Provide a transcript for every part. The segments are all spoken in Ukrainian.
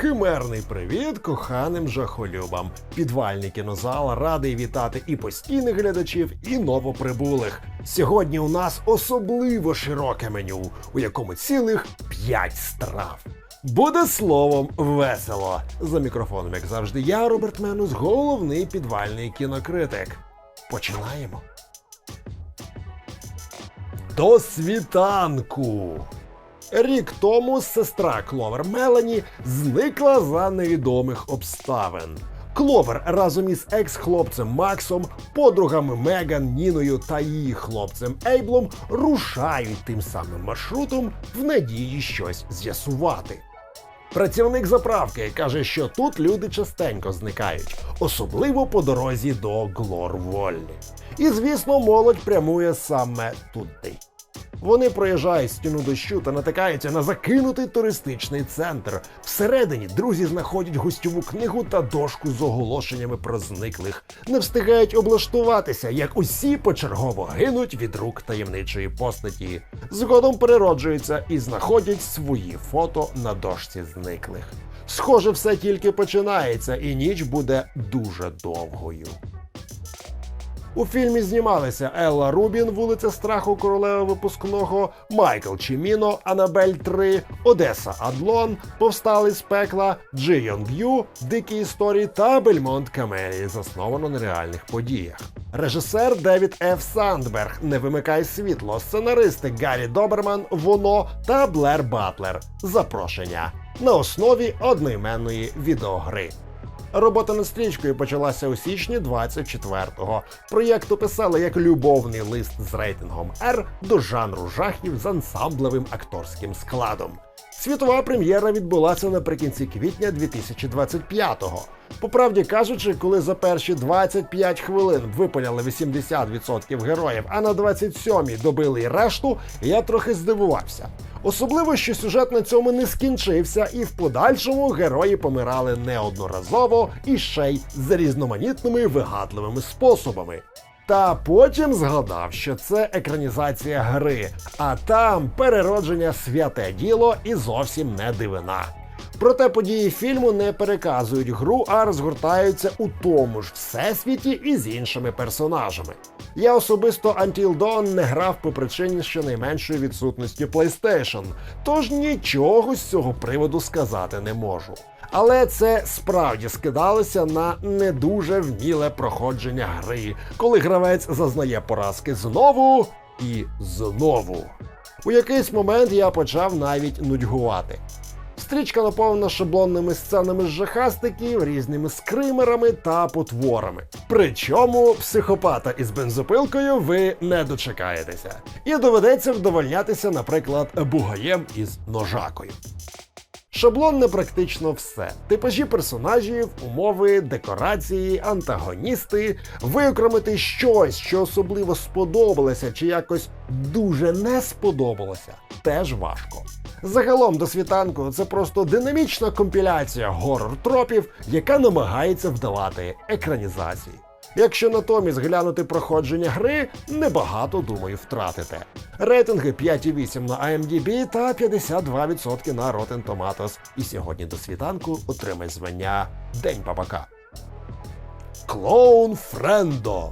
Химерний привіт коханим жахолюбам. Підвальний кінозал радий вітати і постійних глядачів, і новоприбулих. Сьогодні у нас особливо широке меню, у якому цілих 5 страв. Буде словом весело. За мікрофоном, як завжди, я, Роберт Менус, головний підвальний кінокритик. Починаємо. До світанку. Рік тому сестра Кловер Мелані зникла за невідомих обставин. Кловер разом із екс-хлопцем Максом, подругами Меган, Ніною та її хлопцем Ейблом рушають тим самим маршрутом в надії щось з'ясувати. Працівник заправки каже, що тут люди частенько зникають, особливо по дорозі до Глорволлі. І звісно, молодь прямує саме туди. Вони проїжджають стіну дощу та натикаються на закинутий туристичний центр. Всередині друзі знаходять гостьову книгу та дошку з оголошеннями про зниклих. Не встигають облаштуватися, як усі почергово гинуть від рук таємничої постаті. Згодом перероджуються і знаходять свої фото на дошці зниклих. Схоже, все тільки починається, і ніч буде дуже довгою. У фільмі знімалися Елла Рубін, вулиця страху королева випускного, Майкл Чіміно, Анабель 3, Одеса Адлон, Повстали з пекла, Джи Йонг Ю, Дикі історії та Бельмонт Камелі, засновано на реальних подіях. Режисер Девід Ф. Сандберг, Не вимикай світло, сценаристи Гаррі Доберман, Воно та Блер Батлер. Запрошення на основі одноіменної відеогри. Робота над стрічкою почалася у січні 24-го. Проєкт описали як любовний лист з рейтингом R до жанру жахів з ансамблевим акторським складом. Світова прем'єра відбулася наприкінці квітня 2025-го. По правді кажучи, коли за перші 25 хвилин випаляли 80% героїв, а на 27-й добили й решту, я трохи здивувався. Особливо, що сюжет на цьому не скінчився, і в подальшому герої помирали неодноразово і ще й за різноманітними вигадливими способами. Та потім згадав, що це екранізація гри, а там переродження святе діло і зовсім не дивина. Проте події фільму не переказують гру, а розгортаються у тому ж всесвіті і з іншими персонажами. Я особисто Until Dawn не грав по причині щонайменшої відсутності PlayStation, тож нічого з цього приводу сказати не можу. Але це справді скидалося на не дуже вміле проходження гри, коли гравець зазнає поразки знову і знову. У якийсь момент я почав навіть нудьгувати. Стрічка наповнена шаблонними сценами з жахастиків, різними скримерами та потворами. Причому психопата із бензопилкою ви не дочекаєтеся. І доведеться вдовольнятися, наприклад, бугаєм із ножакою. Шаблонне практично все: типажі персонажів, умови, декорації, антагоністи, виокремити щось, що особливо сподобалося, чи якось дуже не сподобалося, теж важко. Загалом до світанку це просто динамічна компіляція горор-тропів, яка намагається вдавати екранізації. Якщо натомість глянути проходження гри, небагато думаю втратите. Рейтинги 5,8 на IMDb та 52% на Rotten Tomatoes. І сьогодні до світанку отримай звання День Бабака. Клоун Френдо.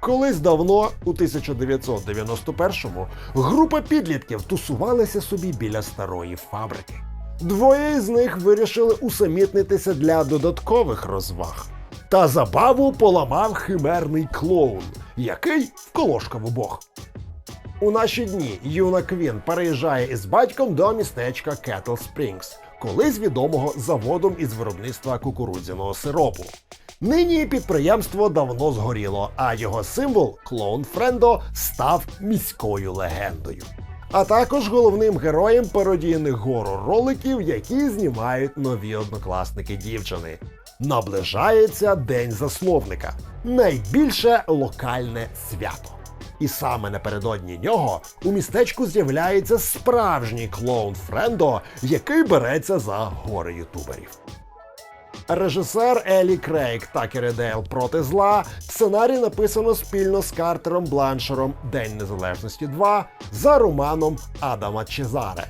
Колись давно, у 1991-му, група підлітків тусувалася собі біля старої фабрики. Двоє з них вирішили усамітнитися для додаткових розваг. Та забаву поламав химерний клоун, який вколошкав обох. У наші дні юна Квін переїжджає із батьком до містечка Кетл Спрінгс, колись відомого заводом із виробництва кукурудзяного сиропу. Нині підприємство давно згоріло, а його символ клоун Френдо став міською легендою. А також головним героєм пародійних горор-роликів, які знімають нові однокласники дівчини. Наближається День засновника найбільше локальне свято. І саме напередодні нього у містечку з'являється справжній клоун Френдо, який береться за гори ютуберів. Режисер Елі Крейг та Кередейл проти зла. Сценарій написано спільно з Картером Бланшером День Незалежності 2 за романом Адама Чезаре.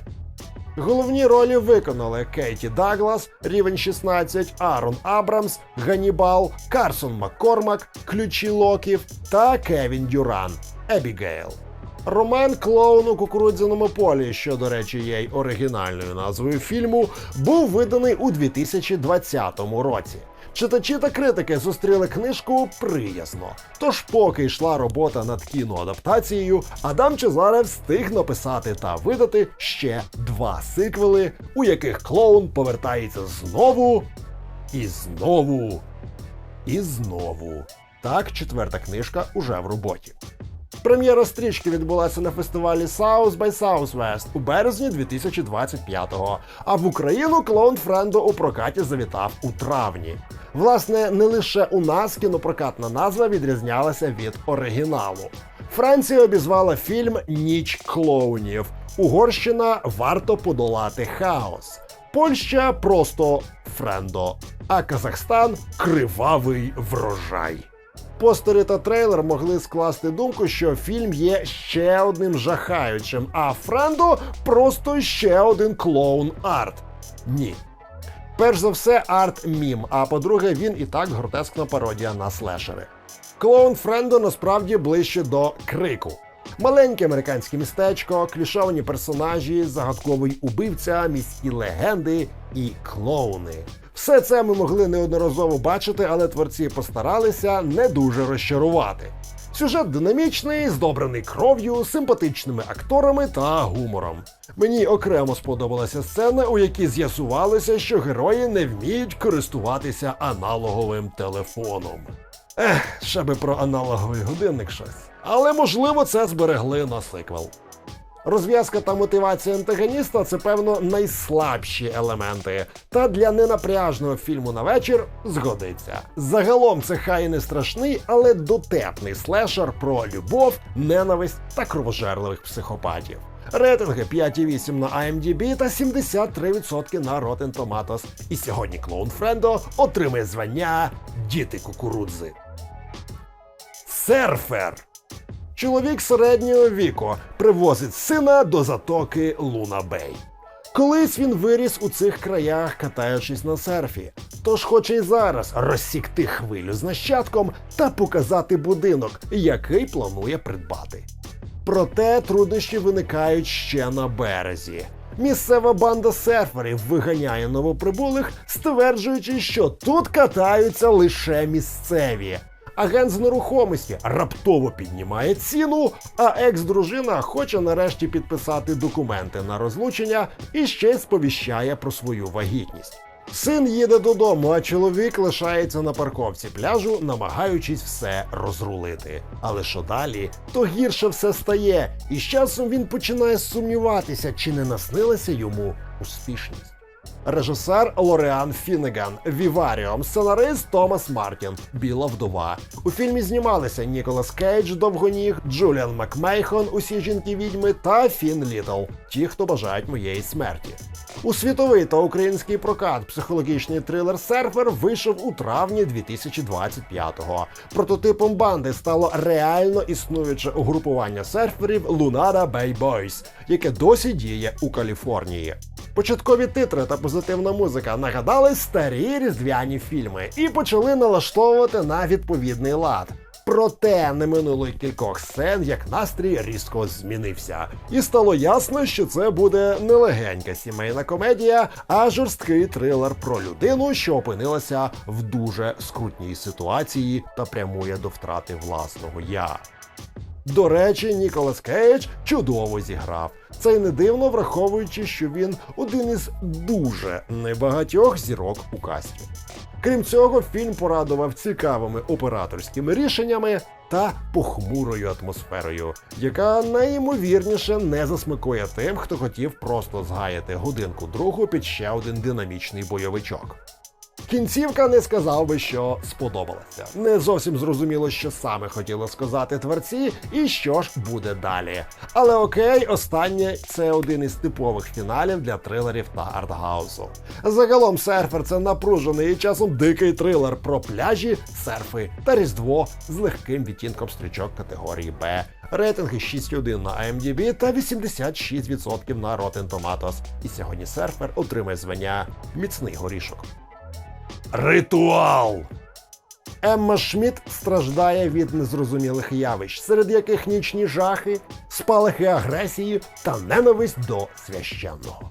Головні ролі виконали Кейті Даглас, рівень 16, Арон Абрамс, Ганібал, Карсон Маккормак, Ключі Локів та Кевін Дюран, Ебігейл. Роман Клоун у кукурудзяному полі, що, до речі, є й оригінальною назвою фільму, був виданий у 2020 році. Читачі та критики зустріли книжку приязно. Тож, поки йшла робота над кіноадаптацією, Адам Чезаре встиг написати та видати ще два сиквели, у яких клоун повертається знову і знову і знову. Так, четверта книжка уже в роботі. Прем'єра стрічки відбулася на фестивалі South by Southwest у березні 2025-го, а в Україну клоун Френдо у прокаті завітав у травні. Власне, не лише у нас кінопрокатна назва відрізнялася від оригіналу. Франція обізвала фільм Ніч клоунів. Угорщина варто подолати хаос. Польща просто Френдо, а Казахстан кривавий врожай. Постери та трейлер могли скласти думку, що фільм є ще одним жахаючим, а Френдо просто ще один клоун арт. Ні. Перш за все, арт мім, а по-друге, він і так гротескна пародія на слешери. Клоун Френдо насправді ближче до крику. Маленьке американське містечко, клішовані персонажі, загадковий убивця, міські легенди і клоуни. Все це ми могли неодноразово бачити, але творці постаралися не дуже розчарувати. Сюжет динамічний, здобрений кров'ю, симпатичними акторами та гумором. Мені окремо сподобалася сцена, у якій з'ясувалося, що герої не вміють користуватися аналоговим телефоном. Ех, ще би про аналоговий годинник щось. Але можливо це зберегли на сиквел. Розв'язка та мотивація антагоніста це, певно, найслабші елементи. Та для ненапряжного фільму на вечір згодиться. Загалом це хай і не страшний, але дотепний слешер про любов, ненависть та кровожерливих психопатів. Рейтинги 5,8 на IMDb та 73% на Rotten Tomatoes. І сьогодні клоун Френдо отримає звання Діти кукурудзи. Серфер. Чоловік середнього віку привозить сина до затоки Луна Бей. Колись він виріс у цих краях, катаючись на серфі. Тож хоче й зараз розсікти хвилю з нащадком та показати будинок, який планує придбати. Проте труднощі виникають ще на березі. Місцева банда серферів виганяє новоприбулих, стверджуючи, що тут катаються лише місцеві. Агент з нерухомості раптово піднімає ціну, а екс-дружина хоче нарешті підписати документи на розлучення і ще й сповіщає про свою вагітність. Син їде додому, а чоловік лишається на парковці пляжу, намагаючись все розрулити. Але що далі, то гірше все стає, і з часом він починає сумніватися, чи не наснилася йому успішність. Режисер Лореан Фіннеган, Віваріум, сценарист Томас Мартін, Біла вдова. У фільмі знімалися Ніколас Кейдж, Довгоніг, Джуліан Макмейхон, усі жінки відьми та Фін Літл, ті, хто бажають моєї смерті. У світовий та український прокат психологічний трилер Серфер вийшов у травні 2025-го. Прототипом банди стало реально існуюче угрупування серферів Лунара Boys, яке досі діє у Каліфорнії. Початкові титри та позитивна музика нагадали старі різдвяні фільми і почали налаштовувати на відповідний лад. Проте не минуло кількох сцен, як настрій різко змінився. І стало ясно, що це буде не легенька сімейна комедія, а жорсткий трилер про людину, що опинилася в дуже скрутній ситуації та прямує до втрати власного я. До речі, Ніколас Кейдж чудово зіграв. Це й не дивно, враховуючи, що він один із дуже небагатьох зірок у касті. Крім цього, фільм порадував цікавими операторськими рішеннями та похмурою атмосферою, яка найімовірніше не засмикує тим, хто хотів просто згаяти годинку другу під ще один динамічний бойовичок. Кінцівка не сказав би, що сподобалася. Не зовсім зрозуміло, що саме хотіли сказати творці, і що ж буде далі. Але окей, останнє це один із типових фіналів для трилерів та артгаусу. Загалом серфер це напружений і часом дикий трилер про пляжі, серфи та різдво з легким відтінком стрічок категорії Б Рейтинги 6.1 на IMDb та 86% на Rotten Tomatoes. І сьогодні серфер отримає звання Міцний горішок. Ритуал. Емма Шмідт страждає від незрозумілих явищ, серед яких нічні жахи, спалахи агресії та ненависть до священного.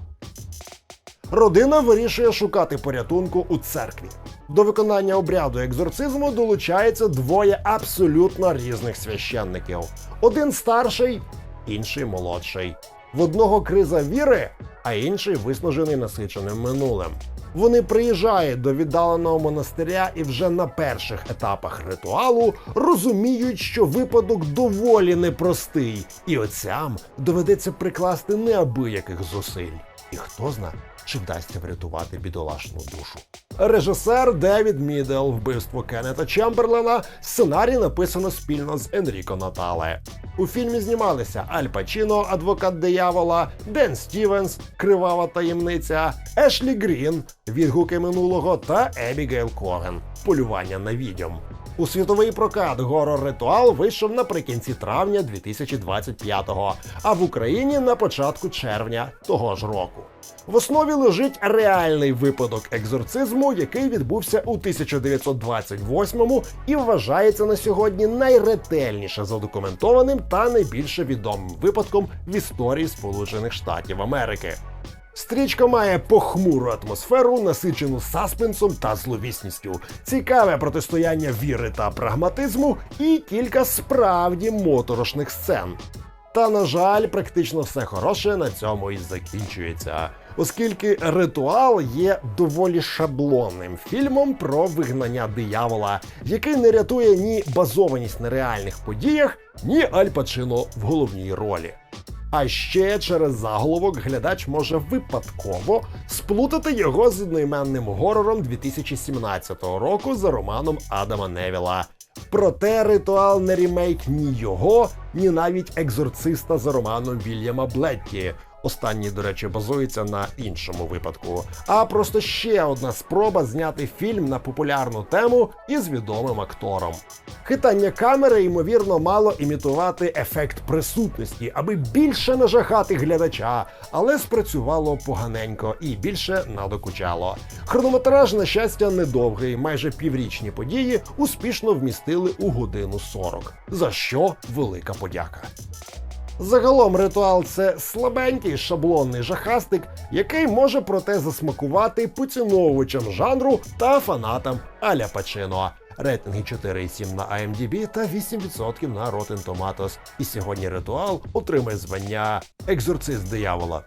Родина вирішує шукати порятунку у церкві. До виконання обряду екзорцизму долучається двоє абсолютно різних священників: один старший, інший молодший. В одного криза віри, а інший виснажений насиченим минулим. Вони приїжджають до віддаленого монастиря і вже на перших етапах ритуалу розуміють, що випадок доволі непростий, і отцям доведеться прикласти неабияких зусиль. І хто зна, чи вдасться врятувати бідолашну душу. Режисер Девід Мідел, вбивство Кеннета Чемберлена. Сценарій написано спільно з Енріко Натале. У фільмі знімалися Аль Пачіно, адвокат диявола, Ден Стівенс, Кривава таємниця, Ешлі Грін, відгуки минулого та Ебігейл Коген, полювання на відьом. У світовий прокат горор ритуал вийшов наприкінці травня 2025-го, а в Україні на початку червня того ж року. В основі лежить реальний випадок екзорцизму, який відбувся у 1928-му і вважається на сьогодні найретельніше задокументованим та найбільше відомим випадком в історії Сполучених Штатів Америки. Стрічка має похмуру атмосферу, насичену саспенсом та зловісністю, цікаве протистояння віри та прагматизму і кілька справді моторошних сцен. Та, на жаль, практично все хороше на цьому і закінчується, оскільки ритуал є доволі шаблонним фільмом про вигнання диявола, який не рятує ні базованість на реальних подіях, ні Аль Пачино в головній ролі. А ще через заголовок глядач може випадково сплутати його з одноіменним горором 2017 року за романом Адама Невіла. Проте ритуал не рімейк ні його, ні навіть екзорциста за романом Вільяма Блетті. Останній, до речі, базується на іншому випадку, а просто ще одна спроба зняти фільм на популярну тему із відомим актором. Хитання камери, ймовірно, мало імітувати ефект присутності, аби більше нажахати глядача, але спрацювало поганенько і більше надокучало. Хронометраж, на щастя, недовгий, майже піврічні події успішно вмістили у годину 40, за що велика подяка. Загалом ритуал це слабенький шаблонний жахастик, який може проте засмакувати поціновувачам жанру та фанатам Аля Пачино. Рейтинги 4,7 на IMDb та 8% на Rotten Tomatoes. І сьогодні ритуал отримає звання Екзорцист диявола.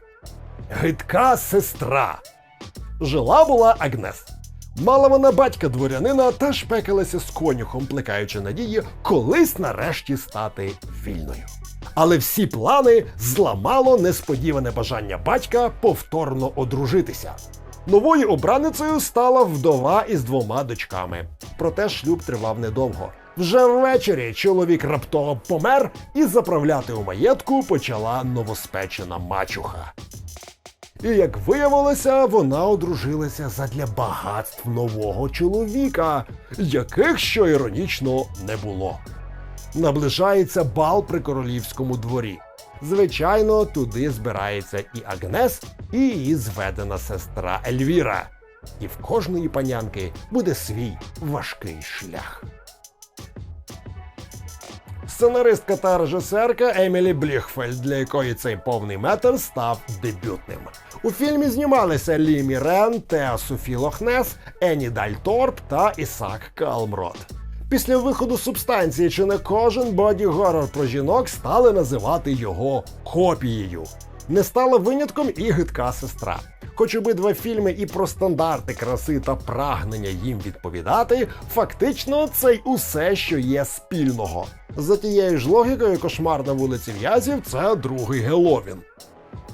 Гидка сестра. Жила була Агнес. Мала вона батька дворянина та шпекалася з конюхом, плекаючи надії колись нарешті стати вільною. Але всі плани зламало несподіване бажання батька повторно одружитися. Новою обраницею стала вдова із двома дочками. Проте шлюб тривав недовго. Вже ввечері чоловік раптово помер, і заправляти у маєтку почала новоспечена мачуха. І як виявилося, вона одружилася задля багатств нового чоловіка, яких, що іронічно, не було. Наближається бал при королівському дворі. Звичайно, туди збирається і Агнес, і її зведена сестра Ельвіра. І в кожної панянки буде свій важкий шлях. Сценаристка та режисерка Емілі Бліхфельд, для якої цей повний метр став дебютним. У фільмі знімалися Лі Мірен, Теа Софі Лохнес, Ені Дальторп та Ісак Калмрот. Після виходу субстанції чи не кожен боді-горор про жінок стали називати його копією. Не стала винятком і гидка сестра. Хоч обидва фільми і про стандарти краси та прагнення їм відповідати, фактично це й усе, що є спільного. За тією ж логікою, кошмар на вулиці В'язів це другий Геловін.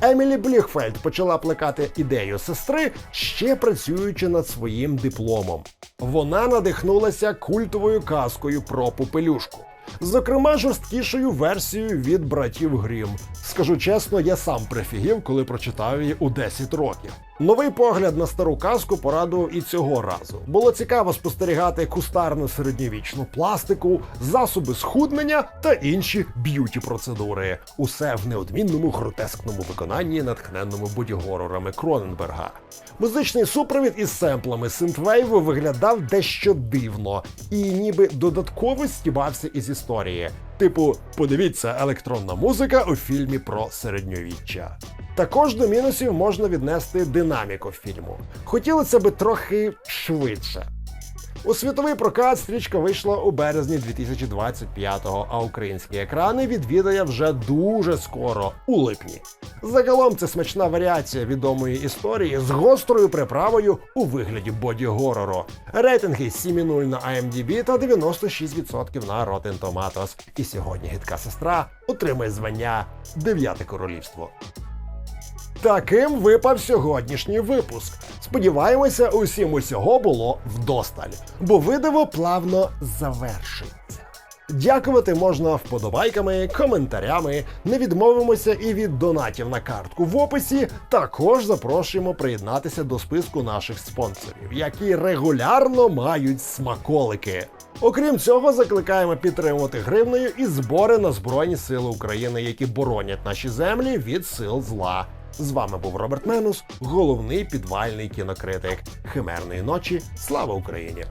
Емілі Бліхфельд почала плекати ідею сестри, ще працюючи над своїм дипломом. Вона надихнулася культовою казкою про попелюшку. Зокрема, жорсткішою версією від братів Грім. Скажу чесно, я сам прифігів, коли прочитав її у 10 років. Новий погляд на стару казку порадував і цього разу. Було цікаво спостерігати кустарну середньовічну пластику, засоби схуднення та інші б'юті процедури. Усе в неодмінному гротескному виконанні, натхненному бодігорорами Кроненберга. Музичний супровід із семплами синтвейву виглядав дещо дивно і ніби додатково стібався із історії. Типу, подивіться, електронна музика у фільмі про середньовіччя. Також до мінусів можна віднести динаміку фільму. Хотілося би трохи швидше. У світовий прокат стрічка вийшла у березні 2025-го, а українські екрани відвідає вже дуже скоро, у липні. Загалом це смачна варіація відомої історії з гострою приправою у вигляді боді-горору. Рейтинги 7,0 на IMDb та 96% на Rotten Tomatoes. І сьогодні гидка сестра отримає звання Дев'яте королівство. Таким випав сьогоднішній випуск. Сподіваємося, усім усього було вдосталь, бо видиво плавно завершиться. Дякувати можна вподобайками, коментарями. Не відмовимося і від донатів на картку в описі. Також запрошуємо приєднатися до списку наших спонсорів, які регулярно мають смаколики. Окрім цього, закликаємо підтримувати гривнею і збори на Збройні Сили України, які боронять наші землі від сил зла. З вами був Роберт Менус, головний підвальний кінокритик. Химерної ночі. Слава Україні!